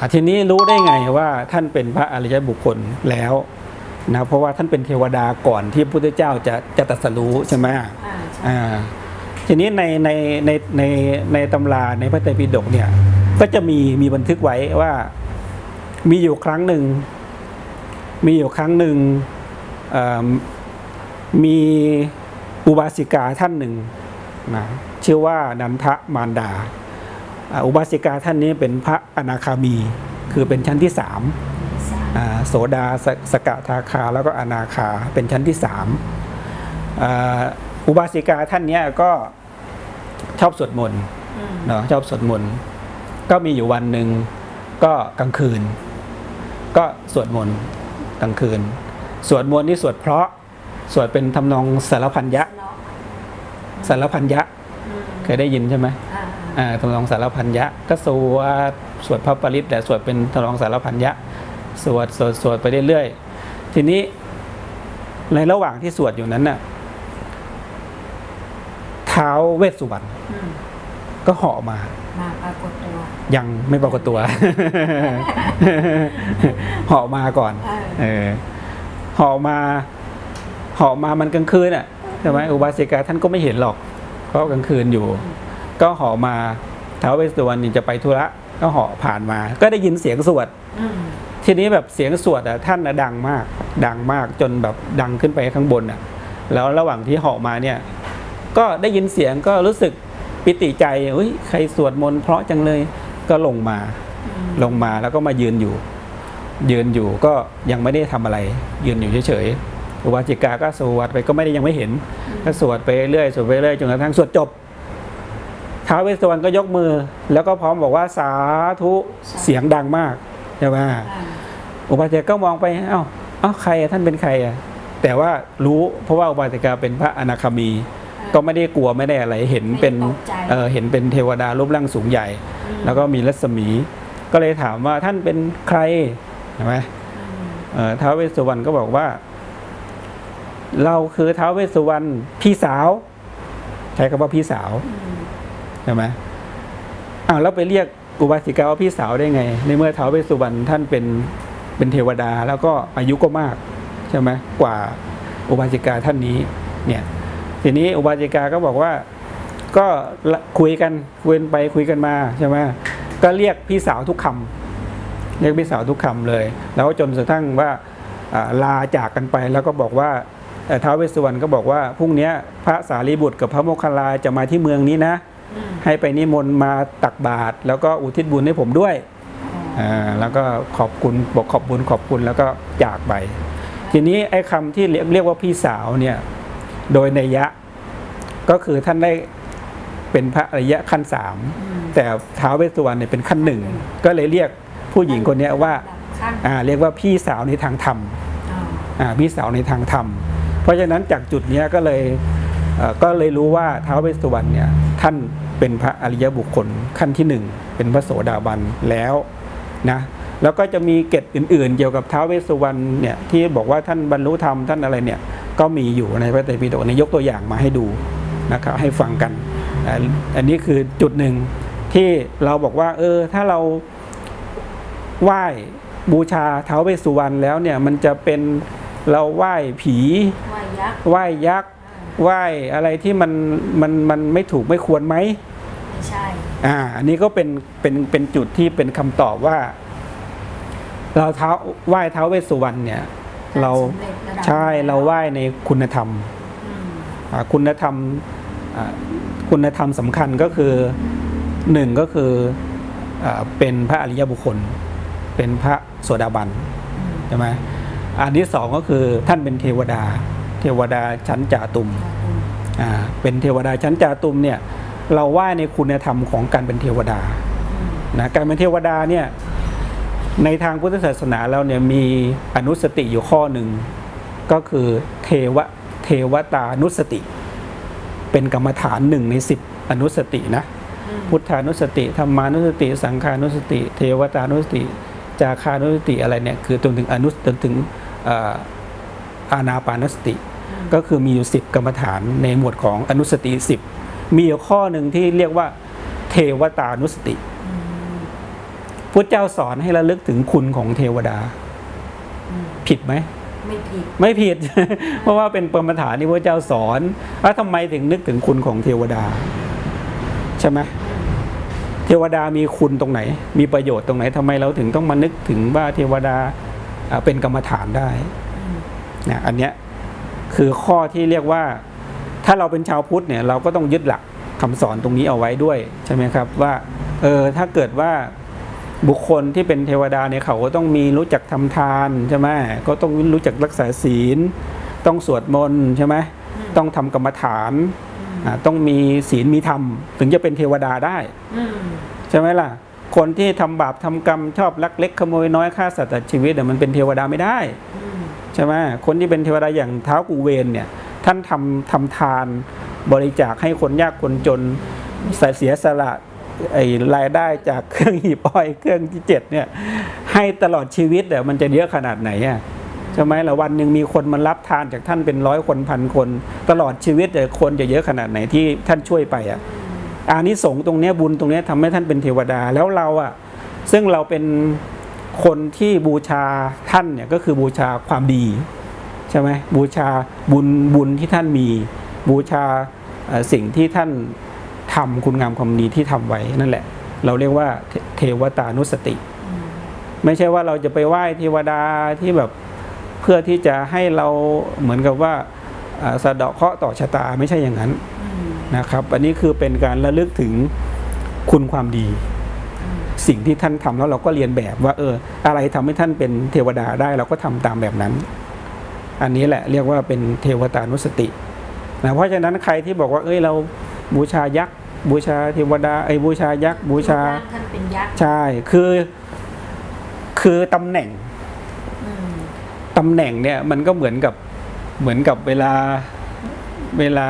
อะทีนี้รู้ได้ไงว่าท่านเป็นพระอริยบุคคลแล้วนะเพราะว่าท่านเป็นเทวดาก่อนที่พระพุทธเจ้าจะจะตรัสรู้ใช่ไหมอ่าใช่อ่าทีนี้ในในในในในตำราในพระไตรปิฎกเนี่ยก็จะมีมีบันทึกไว้ว่ามีอยู่ครั้งหนึ่ง มีอยู่ครั้งหนึ่งเอ่อมีอุบาสิกาท่านหนึ่งนะชื่อว่านันทะมารดา อุบาสิกาท่านนี้เป็นพระอนาคามี คือเป็นชั้นที่สามโสดาสสกทาคาแล้วก็อนาคาเป็นชั้นที่สามอุบาสิกาท่านนี้ก็ชอบสวดมนต์เนาะชอบสวดมนต์ก็มีอยู่วันหนึ่งก็กลางคืน ก็สวดมนต์กลางคืน สวดมนต์นี่สวดเพราะสวดเป็นทำนองสารพันยะสารพันยะ เคยได้ยินใช่ไหม อ่าอ่าทำนองสารพันยะ ก็สวดสวดพระปริตแต่สวดเป็นทำนองสารพันยะ สวดสวดสวดไปเรื่อยๆ ทีนี้ในระหว่างที่สวดอยู่นั้นน่ะเท้าเวสสุวรรณอืมก็เหาะมามาปรากฏตัวยังไม่ปรากฏตัวเหาะมาก่อนเออเออเหาะมาเหาะมามันกลางคืนอะใช่ไหมอุบาสิกาท่านก็ไม่เห็นหรอกเพราะกลางคืนอยู่ ก็เหาะมาท้าวเวสสุวรรณนี่จะไปธุระก็เหาะผ่านมา ก็ได้ยินเสียงสวดอืมทีนี้แบบเสียงสวดอะท่านนะดังมาก ดังมากจนแบบดังขึ้นไปข้างบนอะ แล้วระหว่างที่เหาะมาเนี่ย ก็ได้ยินเสียงก็รู้สึกปิติใจเฮ้ยใครสวดมนต์เพราะจังเลยก็ลงมาอืมลงมาแล้วก็มายืนอยู่ ยืนอยู่ก็ยังไม่ได้ทำอะไร ยืนอยู่เฉยๆอุบาสิกาก็สวดไปก็ไม่ได้ยังไม่เห็นก็สวดไปเรื่อยสวดไปเรื่อยจนกระทั่งสวดจบ ท้าวเวสสวรรณก็ยกมือ แล้วก็พร้อมบอกว่าสาธุเสียงดังมากใช่ไหมอ่าอุบาสิกาก็มองไปเอ้าเอ้าใครอะท่านเป็นใครอะแต่ว่ารู้เพราะว่าอุบาสิกาเป็นพระอนาคามี ก็ไม่ได้กลัวไม่ได้อะไรเห็นเป็นไม่ตกใจเออเห็นเป็นเทวดารูปร่างสูงใหญ่อืมแล้วก็มีรัศมี ก็เลยถามว่าท่านเป็นใครใช่ไหมอืมเอ่อท้าวเวสสุวรรณก็บอกว่า เราคือท้าวเวสสุวรรณพี่สาว ใช้คำว่าพี่สาวอืมใช่ไหมอ้าวแล้วไปเรียกอุบาสิกาว่าพี่สาวได้ไง ในเมื่อเท้าวเวสุวรรณท่านเป็นเป็นเทวดาแล้วก็อายุก็มากใช่ไหมกว่าอุบาสิกาท่านนี้เนี่ยทีนี้อุบาสิกาก็บอกว่าก็คุยกันคุยไปคุยกันมาใช่ไหมก็เรียกพี่สาวทุกคำเรียกพี่สาวทุกคำเลย แล้วจนกระทั่งว่าลาจากกันไปแล้วก็บอกว่าเท้าวเวสสุวรรณก็บอกว่าพรุ่งนี้พระสารีบุตรกับพระโมคคัลลาจะมาที่เมืองนี้นะ ให้ไปนิมนต์มาตักบาตรแล้วก็อุทิศบุญให้ผมด้วยอ๋ออ่าแล้วก็ขอบคุณบอกขอบบุญขอบคุณแล้วก็จากไป ทีนี้ไอ้คำที่เรียกเรียกว่าพี่สาวเนี่ยโดยในยยะก็คือท่านได้เป็นพระอริยะขั้นสามอืมแต่ท้าวเวสสุวรรณเนี่ยเป็นขั้นหนึ่งก็เลยเรียกผู้หญิงคนเนี้ยว่าขั้นอ่าเรียกว่าพี่สาวในทางธรรมอ๋ออ่าพี่สาวในทางธรรม เพราะฉะนั้นจากจุดเนี้ยก็เลยเอ่อ ก็เลยรู้ว่าท้าวเวสสุวรรณเนี่ยท่านเป็นพระอริยบุคคลขั้นที่หนึ่งเป็นพระโสดาบันแล้วนะแล้วก็จะมีเกตอื่น ๆ เกี่ยวกับท้าวเวสสุวรรณเนี่ยที่บอกว่าท่านบรรลุธรรมท่านอะไรเนี่ยก็มีอยู่ในพระไตรปิฎกในยกตัวอย่างมาให้ดูนะครับให้ฟังกันอ่าอันนี้คือจุดหนึ่งที่เราบอกว่าเออถ้าเราไหว้บูชาท้าวเวสสุวรรณแล้วเนี่ยมันจะเป็นเราไหว้ผีวายักษ์ไหว้ยักษ์อ่า ไหว้อะไรที่มันมันมันไม่ถูกไม่ควรไหมไม่ใช่อ่าอันนี้ก็เป็นเป็นเป็นจุดที่เป็นคำตอบว่า เราเท้าไหว้ท้าวเวสสุวรรณเนี่ย เราสำร็จระดับใช่เราไหว้ในคุณธรรมอืมอ่าคุณธรรมอ่าคุณธรรมสำคัญก็คือหนึ่งก็คืออาเป็นพระอริยบุคคล เป็นพระโสดาบันอืมใช่ไหมอันที่สองก็คือท่านเป็นเทวดา เทวดาชั้นจาตุมอืมอ่า เป็นเทวดาชั้นจาตุมเนี่ยเราไหวในคุณธรรมของการเป็นเทวดานะการเป็นเทวดาเนี่ยในทางพุทธศาสนาเราเนี่ยมีอนุสติอยู่ข้อหนึ่งก็คือเทวะเทวตานุสติ เป็นกรรมฐานหนึ่งในสิบอนุสตินะพุทธานุสติธรรมานุสติ สังขานุสติ เทวตานุสติ จาคานุสติอะไรเนี่ยคือจนถึงอนุจนถึงอออานาปานสติ ก็คือมีอยู่สิบกรรมฐานในหมวดของอนุสติสิบมีอยู่ข้อหนึ่งที่เรียกว่า เทวตานุสติอืมพุทธเจ้าสอนให้ระลึกถึงคุณของเทวดาอืมผิดไหมไม่ผิดไม่ผิด เพราะว่าเป็นปรมฐานที่พระเจ้าสอนแล้วทำไมถึงนึกถึงคุณของเทวดา ใช่ไหมเทวดามีคุณตรงไหน มีประโยชน์ตรงไหนทำไมเราถึงต้องมานึกถึงว่าเทวดาอ่าเป็นกรรมฐานได้อืมนะอันเนี้ย คือข้อที่เรียกว่าถ้าเราเป็นชาวพุทธเนี่ยเราก็ต้องยึดหลักคำสอนตรงนี้เอาไว้ด้วยใช่ไหมครับว่าเออถ้าเกิดว่าบุคคลที่เป็นเทวดาเนี่ยเขาก็ต้องมีรู้จักทำทานใช่ไหมก็ต้องรู้จักรักษาศีล ต้องสวดมนต์ใช่ไหมต้องทำกรรมฐานอ่าต้องมีศีลมีธรรม ถึงจะเป็นเทวดาได้อืมใช่ไหมล่ะ คนที่ทำบาปทำกรรมชอบลักเล็กขโมยน้อยฆ่าสัตว์ตัดชีวิตเนี่ยมันเป็นเทวดาไม่ได้อืมใช่ไหมคนที่เป็นเทวดาอย่างเท้าวกูเวนเนี่ยท่านทำทำทานบริจาคให้คนยากคนจนใส่เสียสละไอ้รายได้จากเครื่องหีบอ้อยเครื่องที่เจ็ดเนี่ยให้ตลอดชีวิตเดี๋ยมันจะเยอะขนาดไหนอะใช่ไหมละวันหนึ่งมีคนมารับทานจากท่านเป็นร้อยคนพันคน ตลอดชีวิตแต่ยคนจะเยอะขนาดไหนที่ท่านช่วยไปอะอานิสงส์ตรงเนี้ยบุญตรงเนี้ยทำให้ท่านเป็นเทวดาแล้วเราอะซึ่งเราเป็น คนที่บูชาท่านเนี่ยก็คือบูชาความดีใช่ไหมบูชาบุญบุญที่ท่านมี บูชาสิ่งที่ท่านทำคุณงามความดีที่ทำไว้นั่นแหละ เราเรียกว่าเทเทวตานุสติ ไม่ใช่ว่าเราจะไปไหว้เทวดาที่แบบเพื่อที่จะให้เราเหมือนกับว่าสะเดาะเคราะห์ต่อชะตาไม่ใช่อย่างนั้นนะครับ อันนี้คือเป็นการระลึกถึงคุณความดี สิ่งที่ท่านทำแล้วเราก็เรียนแบบว่าเออ อะไรทำให้ท่านเป็นเทวดาได้เราก็ทำตามแบบนั้น อันนี้แหละเรียกว่าเป็นเทวตานุสตินะเพราะฉะนั้นใครที่บอกว่าเอ้ยเราบูชายักษ์บูชาเทวดาไอ้ยบูชายักษ์บูชารูปร่งท่านเป็นยักษ์ใช่คือคือตำแหน่งอืมตำแหน่งเนี่ยมันก็เหมือนกับเหมือนกับเวลาเวลา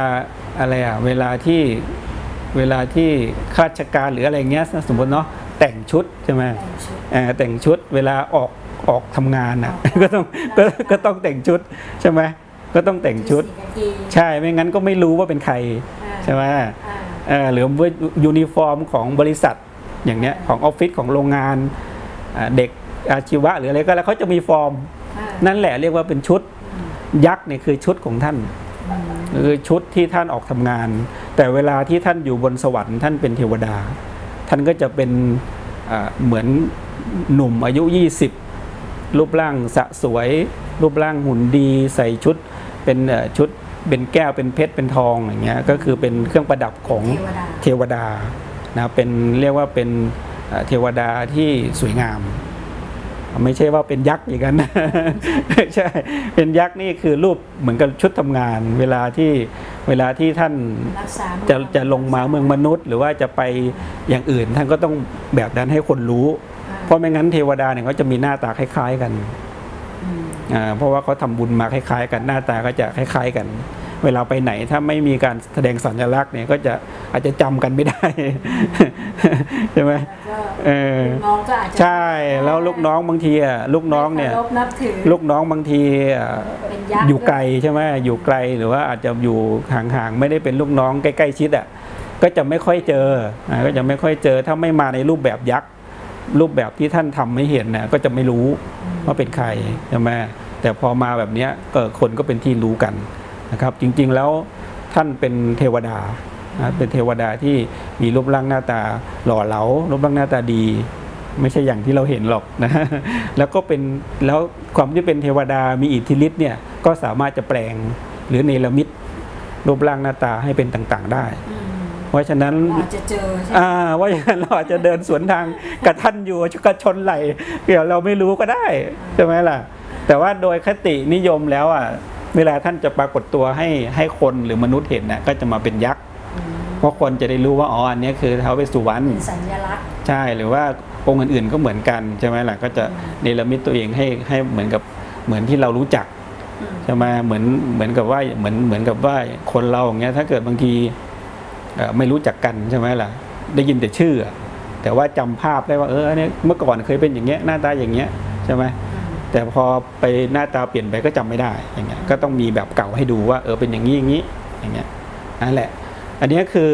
อะไรอะเวลาที่เวลาที่ข้าราชการหรืออะไรเงี้ยสมมติเนาะ แต่งชุดใช่ไหมแต่งชุดเอ่อแต่งชุดเวลาออกออกทำงานอะออกก็ต้องก็ก็ต้องแต่งชุดใช่ไหมก็ต้องแต่งชุดสีกากีใช่ไม่งั้นก็ไม่รู้ว่าเป็นใครอ่าใช่ไหมอ่าเออหรือว่ายูนิฟอร์มของบริษัทอย่างเนี้ยของออฟฟิศของโรงงานอ่าเด็กอาชีวะหรืออะไรก็แล้วเขาจะมีฟอร์มอ่านั่นแหละเรียกว่าเป็นชุดอืมยักษ์เนี่ยคือชุดของท่านอืมคือชุดที่ท่านออกทำงาน แต่เวลาที่ท่านอยู่บนสวรรค์ท่านเป็นเทวดา ท่านก็จะเป็นอ่าเหมือนหนุ่มอายุ 20 รูปร่างสะสวย รูปร่างหุ่นดีใส่ชุดเป็นเอ่อชุดเป็นแก้วเป็นเพชรเป็นทองอย่างเงี้ยก็คือเป็นเครื่องประดับของเทวดาเทวดานะเป็นเรียกว่าเป็นเอ่อเทวดาที่สวยงาม ไม่ใช่ว่าเป็นยักษ์อย่างนั้นนะใช่เป็นยักษ์นี่คือรูปเหมือนกับชุดทำงาน เวลาที่ เวลาที่ท่านรักษาจะจะลงมาเมืองมนุษย์ หรือว่าจะไปอย่างอื่น ท่านก็ต้องแบบนั้นให้คนรู้อ่าเพราะไม่งั้นเทวดาเนี่ยเขาจะมีหน้าตาคล้าย ๆกันอืมอ่าเพราะว่าเขาทำบุญมาคล้าย ๆ กันหน้าตาก็จะคล้าย ๆ กัน เวลาไปไหนถ้าไม่มีการแสดงสัญลักษณ์เนี่ยก็จะอาจจะจำกันไม่ได้ใช่ไหมแล้วก็เออลูกน้องก็อาจจะใช่แล้วลูกน้องบางทีอะลูกน้องเนี่ยไม่คารพนับถือลูกน้องบางทีอะเป็นยักษ์อยู่ไกลใช่ไหมอยู่ไกลหรือว่าอาจจะอยู่ห่างๆไม่ได้เป็นลูกน้องใกล้ๆชิดอะก็จะไม่ค่อยเจออ่าก็จะไม่ค่อยเจอถ้าไม่มาในรูปแบบยักษ์รูปแบบที่ท่านทำไม่เห็นน่ะก็จะไม่รู้ว่าเป็นใครใช่ไหมแต่พอมาแบบเนี้ยก็คนก็เป็นที่รู้กัน นะครับจริงๆแล้วท่านเป็นเทวดานะเป็นเทวดาที่มีรูปร่างหน้าตาหล่อเหลารูปร่างหน้าตาดี ไม่ใช่อย่างที่เราเห็นหรอกนะแล้วก็เป็นแล้วความที่เป็นเทวดามีอิทธิฤทธิ์เนี่ยก็สามารถจะแปลงหรือเนรมิตรูปร่างหน้าตาให้เป็นต่างๆได้อืมเพราะฉะนั้นเราอาจจะเจอใช่ไหมอ่าว่าอย่างนั้นเราอาจจะเดินสวนทางกับท่านอยู่กระชนไหลเดี๋ยวเราไม่รู้ก็ได้ใช่ไหมล่ะ แต่ว่าโดยคตินิยมแล้วอะ เวลาท่านจะปรากฏตัวให้ให้คนหรือมนุษย์เห็นน่ะก็จะมาเป็นยักษ์อืมเพราะคนจะได้รู้ว่าอ๋ออันเนี้ยคือท้าวเวสสุวรรณเป็นสัญลักษณ์ใช่หรือว่าองค์อื่นๆก็เหมือนกันใช่ไหมล่ะก็จะเนรมิตตัวเองให้ให้เหมือนกับเหมือนที่เรารู้จักอืมใช่ไหมเหมือนเหมือนกับว่าเหมือนเหมือนกับว่าคนเราอย่างเงี้ยถ้าเกิดบางทีเอ่อไม่รู้จักกันใช่ไหมล่ะได้ยินแต่ชื่ออะแต่ว่าจำภาพได้ว่าเออเนี่ยเมื่อก่อนเคยเป็นอย่างเงี้ยหน้าตาอย่างเงี้ยใช่ไหมอืม แต่พอไปหน้าตาเปลี่ยนไปก็จำไม่ได้อย่างเงี้ยก็ต้องมีแบบเก่าให้ดูว่าเออเป็นอย่างนี้อย่างนี้อย่างเงี้ยนั่นแหละ อันเนี้ยคือ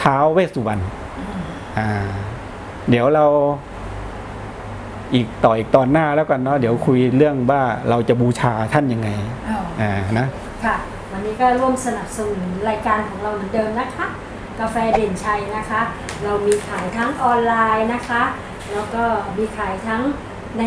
ท้าวเวสสุวรรณอืมอ่า เดี๋ยวเราอีกต่ออีกตอนหน้าแล้วกันเนาะเดี๋ยวคุยเรื่องว่าเราจะบูชาท่านยังไงอ้าวอ่านะค่ะวันนี้ก็ร่วมสนับสนุนรายการของเราเหมือนเดิมนะคะ กาแฟเด่นชัยนะคะ เรามีขายทั้งออนไลน์นะคะ แล้วก็มีขายทั้ง ใน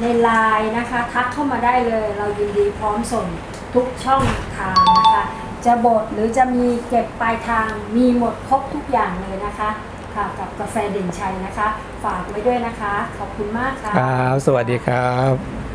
ในไลน์นะคะ ทักเข้ามาได้เลย เรายินดีพร้อมส่งทุกช่องทางนะคะ จะบดหรือจะมีเก็บปลายทางมีหมดครบทุกอย่างเลยนะคะค่ะกับกาแฟเด่นชัยนะคะ ฝากไว้ด้วยนะคะ ขอบคุณมากค่ะ ครับ สวัสดีครับ